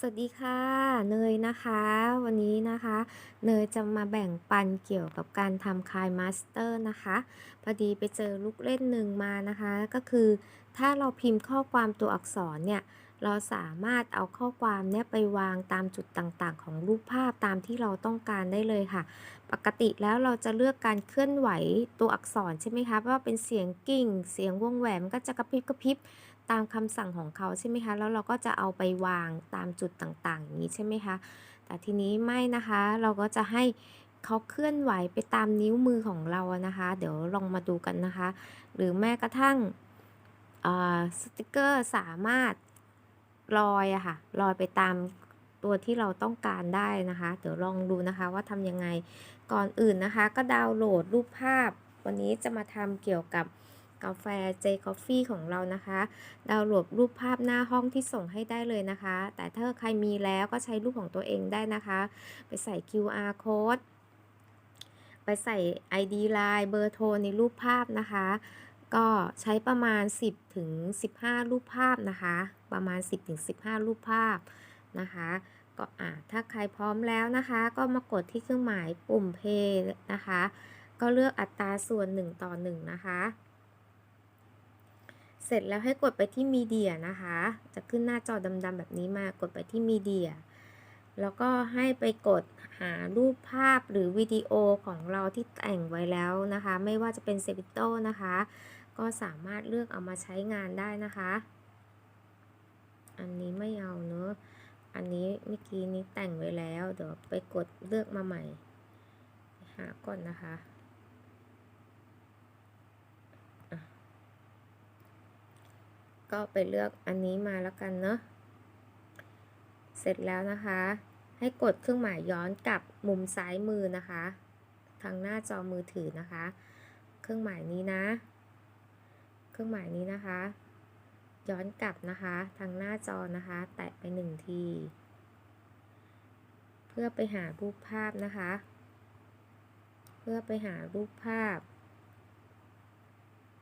สวัสดีค่ะ เนยนะคะ วันนี้นะคะ เนยจะมาแบ่งปันเกี่ยวกับการทำคายมาสเตอร์นะคะ พอดีไปเจอลูกเล่นหนึ่งมานะคะ ก็คือถ้าเราพิมพ์ข้อความตัวอักษรเนี่ย เราสามารถเอาข้อความเนี่ยไปวางตามจุดต่างๆ ของรูปภาพตามที่เราต้องการได้เลยค่ะ ปกติแล้วเราจะเลือกการเคลื่อนไหวตัวอักษรใช่ไหมคะว่าเป็นเสียงกิ่ง เสียงวงแหวนมันก็จะกระพริบกระพริบ ตามคำสั่งของเขาใช่ไหมคะ แล้วเราก็จะเอาไปวางตามจุดต่างๆ อย่างนี้ใช่ไหมคะ แต่ทีนี้ไม่นะคะ เราก็จะให้เขาเคลื่อนไหวไปตามนิ้วมือของเราอะนะคะ เดี๋ยวลองมาดูกันนะคะ หรือแม้กระทั่งสติกเกอร์สามารถลอยอะค่ะ ลอยไปตามตัวที่เราต้องการได้นะคะ เดี๋ยวลองดูนะคะว่าทำยังไง ก่อนอื่นนะคะ ก็ดาวน์โหลดรูปภาพ วันนี้จะมาทำเกี่ยวกับ กาแฟ J Coffee ของเรานะคะ ดาวน์โหลดรูปภาพหน้าห้องที่ส่งให้ได้เลยนะคะ แต่ถ้าใครมีแล้วก็ใช้รูปของตัวเองได้นะคะ ไปใส่ QR code ไปใส่ ID Line เบอร์โทรในรูปภาพนะคะ ก็ใช้ประมาณ 10ถึง15 รูปภาพนะคะ ประมาณ 10ถึง15 รูปภาพนะคะก็อะถ้าใครพร้อมแล้วนะคะ ก็มากดที่เครื่องหมายปุ่ม Pay นะคะ ก็เลือกอัตราส่วน 1 ต่อ 1 นะคะ เสร็จแล้วให้กดไปที่มีเดียนะคะ จะขึ้นหน้าจอดำๆแบบนี้มากดไปที่มีเดียแล้วก็ให้ไปกดหารูปภาพหรือวิดีโอของเราที่แต่งไว้แล้วนะคะ ไม่ว่าจะเป็นเซฟิโตนะคะ ก็สามารถเลือกเอามาใช้งานได้นะคะ อันนี้ไม่เอาเนอะอันนี้เมื่อกี้นี้แต่งไว้แล้ว เดี๋ยวไปกดเลือกมาใหม่ หาก่อนนะคะ ก็ไปเลือกอันนี้มาแล้วกันเนาะ เสร็จแล้วนะคะ ให้กดเครื่องหมายย้อนกลับมุมซ้ายมือนะคะ ทางหน้าจอมือถือนะคะ เครื่องหมายนี้นะ เครื่องหมายนี้นะคะ ย้อนกลับนะคะ ทางหน้าจอนะคะ แตะไปหนึ่งที เพื่อไปหารูปภาพนะคะ เพื่อไปหารูปภาพ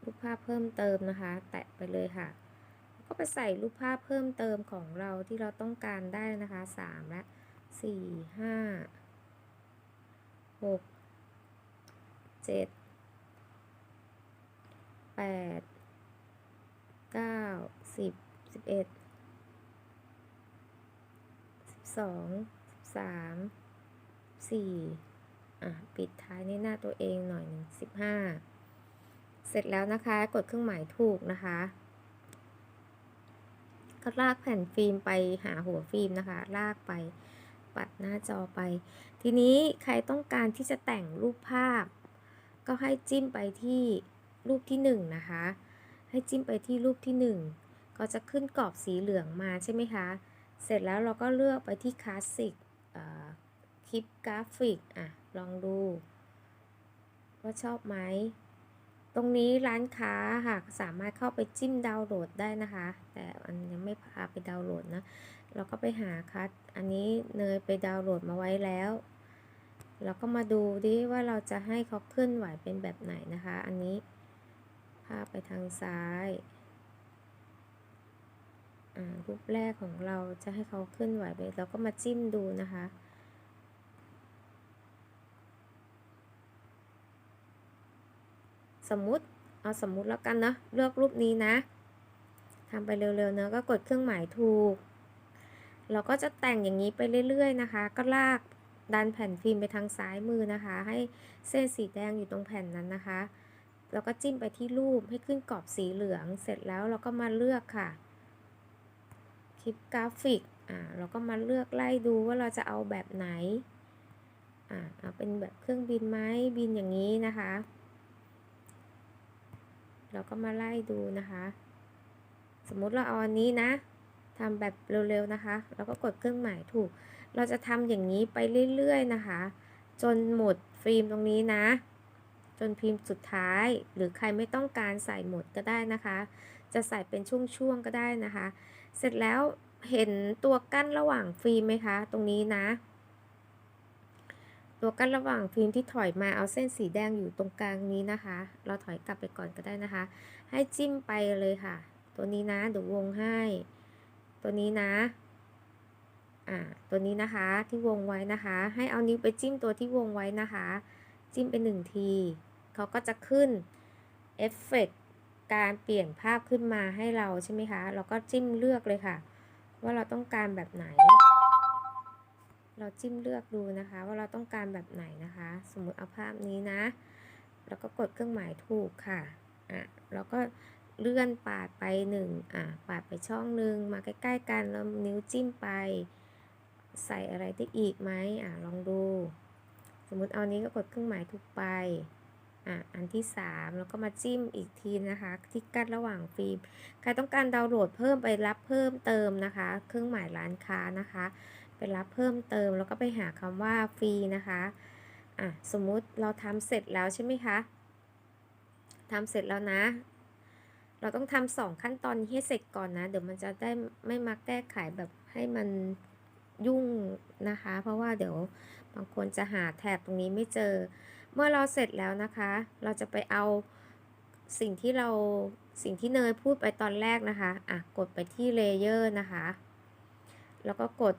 รูปภาพเพิ่มเติมนะคะ แตะไปเลยค่ะ ก็ไปใส่รูปภาพเพิ่มเติมของเราที่เราต้องการได้นะคะสามและสี่ห้าหกเจ็ดแปดเก้าสิบสิบเอ็ดสิบสองสิบสามสี่อะ ปิดท้ายในหน้าตัวเองหน่อยหนึ่งสิบห้าเสร็จแล้วนะคะ กดเครื่องหมายถูกนะคะ ก็ลากแผ่นฟิล์มไปหาหัวฟิล์มนะคะ ลากไปปัดหน้าจอไป ทีนี้ใครต้องการที่จะแต่งรูปภาพ ก็ให้จิ้มไปที่รูปที่1นงนะคะ ให้จิ้มไปที่รูปที่ 1 ก็จะขึ้นกรอบสีเหลืองมาใช่ไหมคะ เสร็จแล้วเราก็เลือกไปที่คลาสสิกคลิปกราฟิก อะ ลองดู ว่าชอบไหม ตรงนี้ร้านค้าค่ะสามารถเข้าไปจิ้มดาวน์โหลดได้นะคะ แต่อันยังไม่พาไปดาวน์โหลดนะเราก็ไปหาคัดอันนี้เนยไปดาวน์โหลดมาไว้แล้วเราก็มาดูดิว่าเราจะให้เขาเคลื่อนไหวเป็นแบบไหนนะคะ อันนี้ภาไปทางซ้ายอ่ารูปแรกของเราจะให้เขาเคลื่อนไหวไปเราก็มาจิ้มดูนะคะ สมมุติเอาสมมุติแล้วกันนะเลือกรูปนี้นะทำไปเร็วๆเนะก็กดเครื่องหมายถูก เราก็จะแต่งอย่างนี้ไปเรื่อยๆนะคะ ก็ลากดันแผ่นฟิล์มไปทางซ้ายมือนะคะ ให้เส้นสีแดงอยู่ตรงแผ่นนั้นนะคะ แล้วก็จิ้มไปที่รูปให้ขึ้นกรอบสีเหลืองเสร็จแล้วเราก็มาเลือกค่ะ คลิปกราฟิกอ่าเราก็มาเลือกไล่ดูว่าเราจะเอาแบบไหนอ่าเอาเป็นแบบเครื่องบินไหมบินอย่างนี้นะคะ เราก็มาไล่ดูนะคะ สมมุติเราเอาอันนี้นะทำแบบเร็วๆนะคะ แล้วก็กดเครื่องหมายถูก เราจะทำอย่างนี้ไปเรื่อยๆนะคะ จนหมดฟิล์มตรงนี้นะ จนพิมพ์สุดท้าย หรือใครไม่ต้องการใส่หมดก็ได้นะคะ จะใส่เป็นช่วงๆก็ได้นะคะ เสร็จแล้วเห็นตัวกั้นระหว่างฟิล์มไหมคะ ตรงนี้นะ ตัวกั้นระหว่างฟิล์มที่ถอยมาเอาเส้นสีแดงอยู่ตรงกลางนี้นะคะ เราถอยกลับไปก่อนก็ได้นะคะ ให้จิ้มไปเลยค่ะ ตัวนี้นะเดี๋ยววงให้ ตัวนี้นะอ่าตัวนี้นะคะที่วงไว้นะคะ ให้เอานิ้วไปจิ้มตัวที่วงไว้นะคะ จิ้มไปหนึ่งทีเขาก็จะขึ้นเอฟเฟกการเปลี่ยนภาพขึ้นมาให้เราใช่ไหมคะ เราก็จิ้มเลือกเลยค่ะ ว่าเราต้องการแบบไหน เราจิ้มเลือกดูนะคะ ว่าเราต้องการแบบไหนนะคะ สมมุติเอาภาพนี้นะ แล้วก็กดเครื่องหมายถูกค่ะอะแล้วก็เลื่อนปาดไปหนึ่งอะปาดไปช่องหนึ่งมาใกล้ ๆ กันแล้วนิ้วจิ้มไป ใส่อะไรได้อีกไหมอะลองดู สมมุติเอานี้ก็กดเครื่องหมายถูกไปอะอันที่ 3 แล้วก็มาจิ้มอีกทีนะคะ ที่กั้นระหว่างฟิล์มใครต้องการดาวน์โหลดเพิ่มไปรับเพิ่มเติมนะคะ เครื่องหมายร้านค้านะคะ รับเพิ่มเติม แล้วก็ไปหาคำว่าฟรีนะคะอะสมมุติเราทำเสร็จแล้วใช่ไหมคะทำเสร็จแล้วนะ เราต้องทำสองขั้นตอนนี้ให้เสร็จก่อนนะ เดี๋ยวมันจะได้ไม่มาแก้ไขแบบให้มันยุ่งนะคะ เพราะว่าเดี๋ยวบางคนจะหาแถบตรงนี้ไม่เจอ เมื่อเราเสร็จแล้วนะคะ เราจะไปเอาสิ่งที่เราสิ่งที่เนยพูดไปตอนแรกนะคะ อะ กดไปที่เลเยอร์นะคะ แล้วก็กด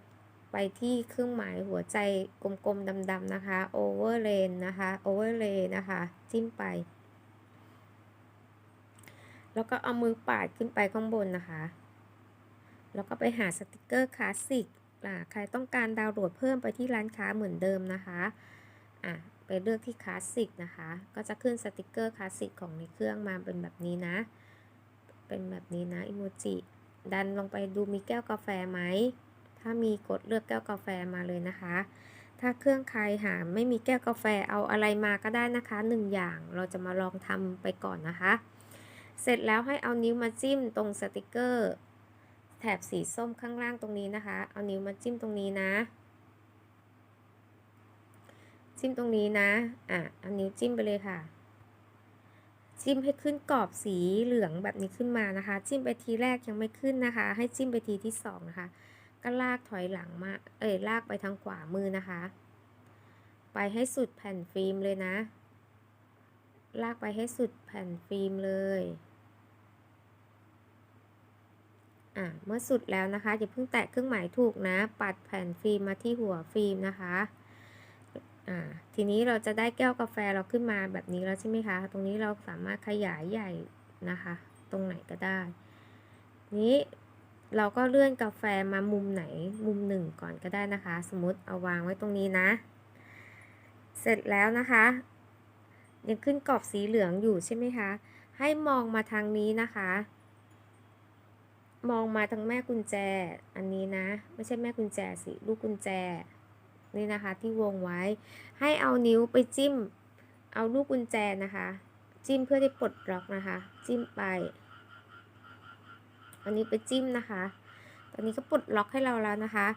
ไปที่เครื่องหมายหัวใจกลมๆดำๆนะคะ overlay นะคะ overlay นะคะ จิ้มไป แล้วก็เอามือปาดขึ้นไปข้างบนนะคะ แล้วก็ไปหาสติกเกอร์คลาสสิกอ่าใครต้องการดาวน์โหลดเพิ่มไปที่ร้านค้าเหมือนเดิมนะคะอะไปเลือกที่คลาสสิกนะคะ ก็จะขึ้นสติกเกอร์คลาสสิกของในเครื่องมาเป็นแบบนี้นะ เป็นแบบนี้นะอิโมจิดันลงไปดูมีแก้วกาแฟไหม ถ้ามีกดเลือกแก้วกาแฟมาเลยนะคะ ถ้าเครื่องใครหาไม่มีแก้วกาแฟเอาอะไรมาก็ได้นะคะหนึ่งอย่างเราจะมาลองทำไปก่อนนะคะ เสร็จแล้วให้เอานิ้วมาจิ้มตรงสติกเกอร์แถบสีส้มข้างล่างตรงนี้นะคะ เอานิ้วมาจิ้มตรงนี้นะ จิ้มตรงนี้นะ อะ เอานิ้วจิ้มไปเลยค่ะ จิ้มให้ขึ้นกรอบสีเหลืองแบบนี้ขึ้นมานะคะ จิ้มไปทีแรกยังไม่ขึ้นนะคะ ให้จิ้มไปทีที่สองนะคะ ก็ลากถอยหลังมา เอ้ยลากไปทางขวามือนะคะ ไปให้สุดแผ่นฟิล์มเลยนะ ลากไปให้สุดแผ่นฟิล์มเลยอะเมื่อสุดแล้วนะคะอย่าเพิ่งแตะเครื่องหมายถูกนะ ปัดแผ่นฟิล์มมาที่หัวฟิล์มนะคะอ่าทีนี้เราจะได้แก้วกาแฟเราขึ้นมาแบบนี้แล้วใช่ไหมคะ ตรงนี้เราสามารถขยายใหญ่นะคะ ตรงไหนก็ได้ นี้ เราก็เลื่อนกาแฟมามุมไหนมุมหนึ่งก่อนก็ได้นะคะ สมมติเอาวางไว้ตรงนี้นะ เสร็จแล้วนะคะ ยังขึ้นกรอบสีเหลืองอยู่ใช่ไหมคะ ให้มองมาทางนี้นะคะ มองมาทางแม่กุญแจอันนี้นะ ไม่ใช่แม่กุญแจสิลูกกุญแจนี่นะคะที่วงไว้ ให้เอานิ้วไปจิ้ม เอาลูกกุญแจนะคะ จิ้มเพื่อที่ปลดล็อกนะคะ จิ้มไป อันนี้ไปจิ้มนะคะ ตอนนี้ก็ปลดล็อกให้เราแล้วนะคะ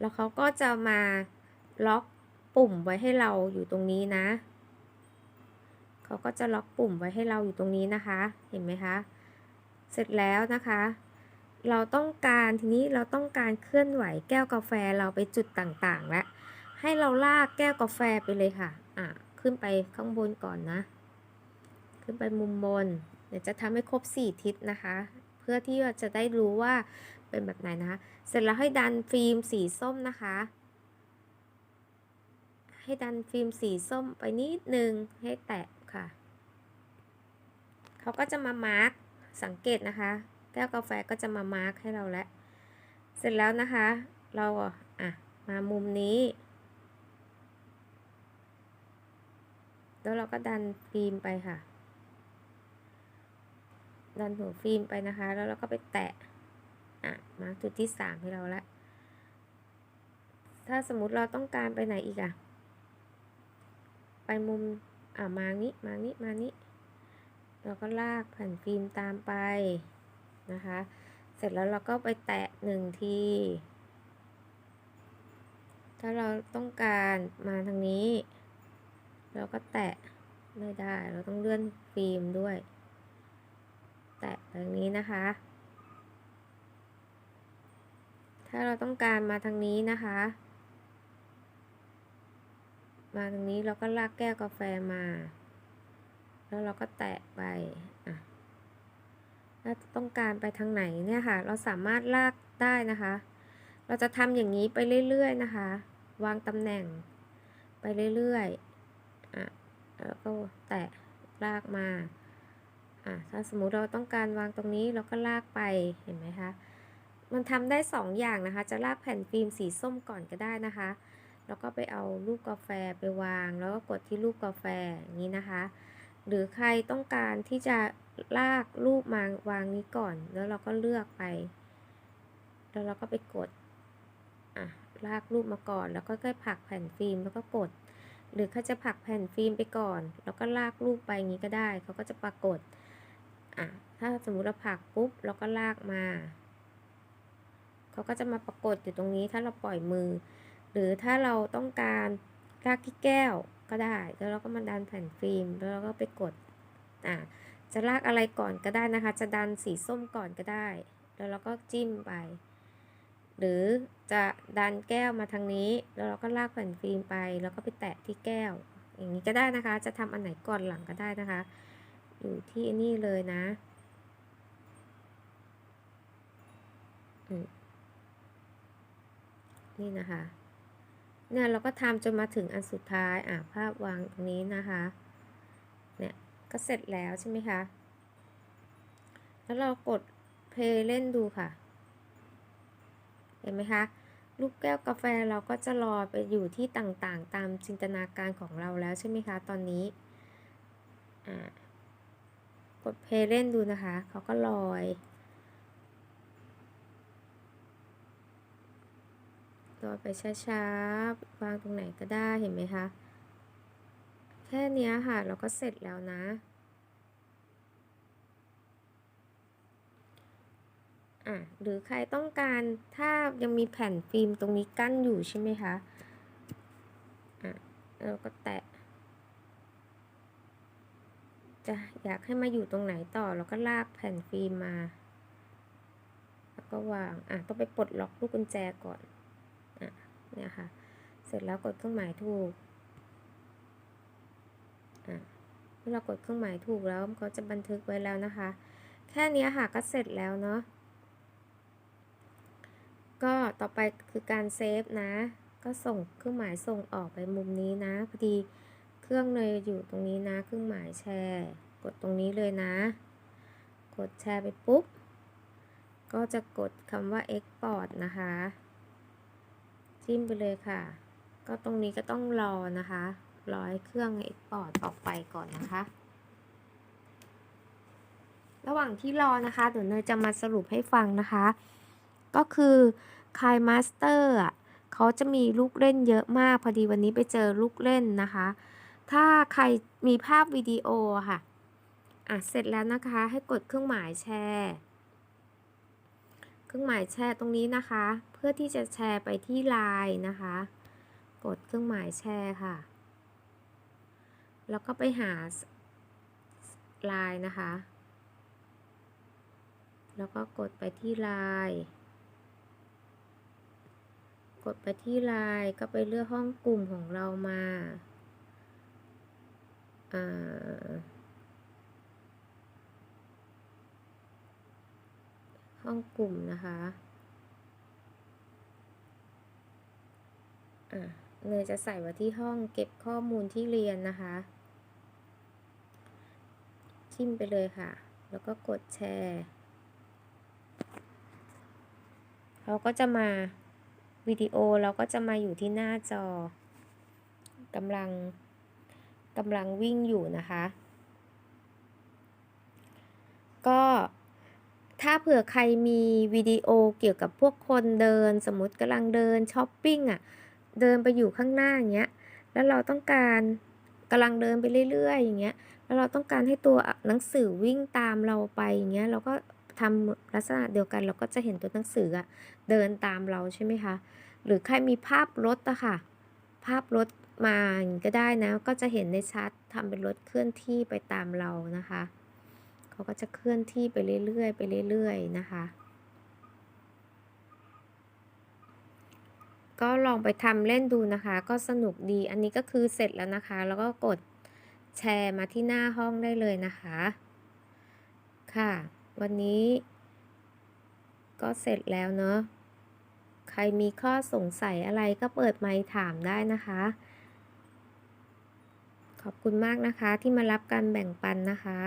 แล้วเขาก็จะมาล็อกปุ่มไว้ให้เราอยู่ตรงนี้นะ เขาก็จะล็อกปุ่มไว้ให้เราอยู่ตรงนี้นะคะ เห็นไหมคะ เสร็จแล้วนะคะ เราต้องการทีนี้เราต้องการเคลื่อนไหวแก้วกาแฟเราไปจุดต่างๆ แล้ว ให้เราลากแก้วกาแฟไปเลยค่ะ อะ ขึ้นไปข้างบนก่อนนะ ขึ้นไปมุมบน เดี๋ยวจะทำให้ครบ 4 ทิศนะคะ พื่อที่จะได้รู้ว่าเป็นแบบไหนนะคะ เสร็จแล้วให้ดันฟิล์มสีส้มนะคะ ให้ดันฟิล์มสีส้มไปนิดนึงให้แตะค่ะ เขาก็จะมามาร์กสังเกตนะคะ แก้วกาแฟก็จะมามาร์กให้เราแล้ว เสร็จแล้วนะคะ เราอะมามุมนี้แล้วเราก็ดันฟิล์มไปค่ะ ดันหัวฟิล์มไปนะคะ แล้วเราก็ไปแตะอะมาจุดที่สามให้เราละ ถ้าสมมติเราต้องการไปไหนอีกอะไปมุมอะมานี้มานี้มานี้เราก็ลากแผ่นฟิล์มตามไปนะคะ เสร็จแล้วเราก็ไปแตะหนึ่งที ถ้าเราต้องการมาทางนี้ เราก็แตะไม่ได้ เราต้องเลื่อนฟิล์มด้วย แตะแบบนี้นะคะ ถ้าเราต้องการมาทางนี้นะคะ มาทางนี้เราก็ลากแก้วกาแฟมา แล้วเราก็แตะไปอะถ้าต้องการไปทางไหนเนี่ยค่ะ เราสามารถลากได้นะคะ เราจะทำอย่างนี้ไปเรื่อยๆนะคะ วางตำแหน่งไปเรื่อยๆอะแล้วก็แตะลากมา อะถ้าสมมุติเราต้องการวางตรงนี้เราก็ลากไปเห็นไหมคะมันทำได้สองอย่างนะคะ จะลากแผ่นฟิล์มสีส้มก่อนก็ได้นะคะ แล้วก็ไปเอาลูกกาแฟไปวาง แล้วก็กดที่ลูกกาแฟอย่างนี้นะคะ หรือใครต้องการที่จะลากรูปมาวางนี้ก่อน แล้วเราก็เลือกไป แล้วเราก็ไปกดอะลากรูปมาก่อน แล้วก็ค่อยผลักแผ่นฟิล์มแล้วก็กด หรือเขาจะผลักแผ่นฟิล์มไปก่อน แล้วก็ลากรูปไปอย่างนี้ก็ได้ เขาก็จะปรากฏ อะถ้าสมมุติเราผลักปุ๊บเราก็ลากมาเขาก็จะมาปรากฏอยู่ตรงนี้ถ้าเราปล่อยมือ หรือถ้าเราต้องการลากที่แก้วก็ได้ แล้วเราก็มาดันแผ่นฟิล์ม แล้วเราก็ไปกดอะจะลากอะไรก่อนก็ได้นะคะ จะดันสีส้มก่อนก็ได้ แล้วเราก็จิ้มไป หรือจะดันแก้วมาทางนี้ แล้วเราก็ลากแผ่นฟิล์มไป แล้วก็ไปแตะที่แก้ว อย่างนี้ก็ได้นะคะ จะทำอันไหนก่อนหลังก็ได้นะคะ อยู่ที่นี่เลยนะอืมนี่นะคะ เนี่ยเราก็ทำจนมาถึงอันสุดท้าย อะภาพวางตรงนี้นะคะ เนี่ยก็เสร็จแล้วใช่ไหมคะ แล้วเรากดเพลย์เล่นดูค่ะ เห็นไหมคะ ลูกแก้วกาแฟเราก็จะลอไปอยู่ที่ต่างๆ ตามจินตนาการของเราแล้วใช่ไหมคะ ตอนนี้ อ่า กดเพลย์เล่นดูนะคะ เขาก็ลอย ลอยไปช้าๆ วางตรงไหนก็ได้เห็นไหมคะ แค่นี้ค่ะ เราก็เสร็จแล้วนะอะหรือใครต้องการถ้ายังมีแผ่นฟิล์มตรงนี้กั้นอยู่ใช่ไหมคะอะเราก็แตะ จะอยากให้มาอยู่ตรงไหนต่อเราก็ลากแผ่นฟิล์มมา แล้วก็วางอะต้องไปปลดล็อกลูกกุญแจก่อนอะเนี่ยค่ะ เสร็จแล้วกดเครื่องหมายถูกอะเมื่อเรากดเครื่องหมายถูกแล้วก็จะบันทึกไว้แล้วนะคะ แค่นี้ค่ะก็เสร็จแล้วเนาะก็ต่อไปคือการเซฟนะ ก็ส่งเครื่องหมายส่งออกไปมุมนี้นะพอดี เครื่องเนยอยู่ตรงนี้นะ เครื่องหมายแชร์ กดตรงนี้เลยนะ กดแชร์ไปปุ๊บ ก็จะกดคำว่า export นะคะ จิ้มไปเลยค่ะ ก็ตรงนี้ก็ต้องรอนะคะ รอให้เครื่อง export ออกไปก่อนนะคะ ระหว่างที่รอนะคะเดี๋ยวเนยจะมาสรุปให้ฟังนะคะ ก็คือคายมาสเตอร์อะเขาจะมีลูกเล่นเยอะมาก พอดีวันนี้ไปเจอลูกเล่นนะคะ ถ้าใครมีภาพวิดีโอค่ะ อะ เสร็จแล้วนะคะ ให้กดเครื่องหมายแชร์ เครื่องหมายแชร์ตรงนี้นะคะ เพื่อที่จะแชร์ไปที่ไลน์นะคะ กดเครื่องหมายแชร์ค่ะ แล้วก็ไปหาไลน์นะคะ แล้วก็กดไปที่ไลน์กดไปที่ไลน์ก็ไปเลือกห้องกลุ่มของเรามาอ่า ห้องกลุ่มนะคะเนยจะใส่ไว้ที่ห้องเก็บข้อมูลที่เรียนนะคะ จิ้มไปเลยค่ะ แล้วก็กดแชร์เราก็จะมาวิดีโอเราก็จะมาอยู่ที่หน้าจอกำลัง กำลังวิ่งอยู่นะคะ ก็ถ้าเผื่อใครมีวิดีโอเกี่ยวกับพวกคนเดิน สมมติกำลังเดินช้อปปิ้งอะ เดินไปอยู่ข้างหน้าอย่างเงี้ย แล้วเราต้องการกำลังเดินไปเรื่อยๆ อย่างเงี้ย แล้วเราต้องการให้ตัวหนังสือวิ่งตามเราไปอย่างเงี้ย เราก็ทำลักษณะเดียวกัน เราก็จะเห็นตัวหนังสืออะเดินตามเราใช่ไหมคะ หรือใครมีภาพรถอะค่ะ ภาพรถ มาก็ได้นะ ก็จะเห็นในชัดทำเป็นรถเคลื่อนที่ไปตามเรานะคะเขาก็จะเคลื่อนที่ไปเรื่อยๆไปเรื่อยๆนะคะ ก็ลองไปทำเล่นดูนะคะ ก็สนุกดีอันนี้ก็คือเสร็จแล้วนะคะ แล้วก็กดแชร์มาที่หน้าห้องได้เลยนะคะ ค่ะ วันนี้ ก็เสร็จแล้วเนอะใครมีข้อสงสัยอะไรก็เปิดไมค์ถามได้นะคะ ขอบคุณมากนะคะที่มารับการแบ่งปันนะคะ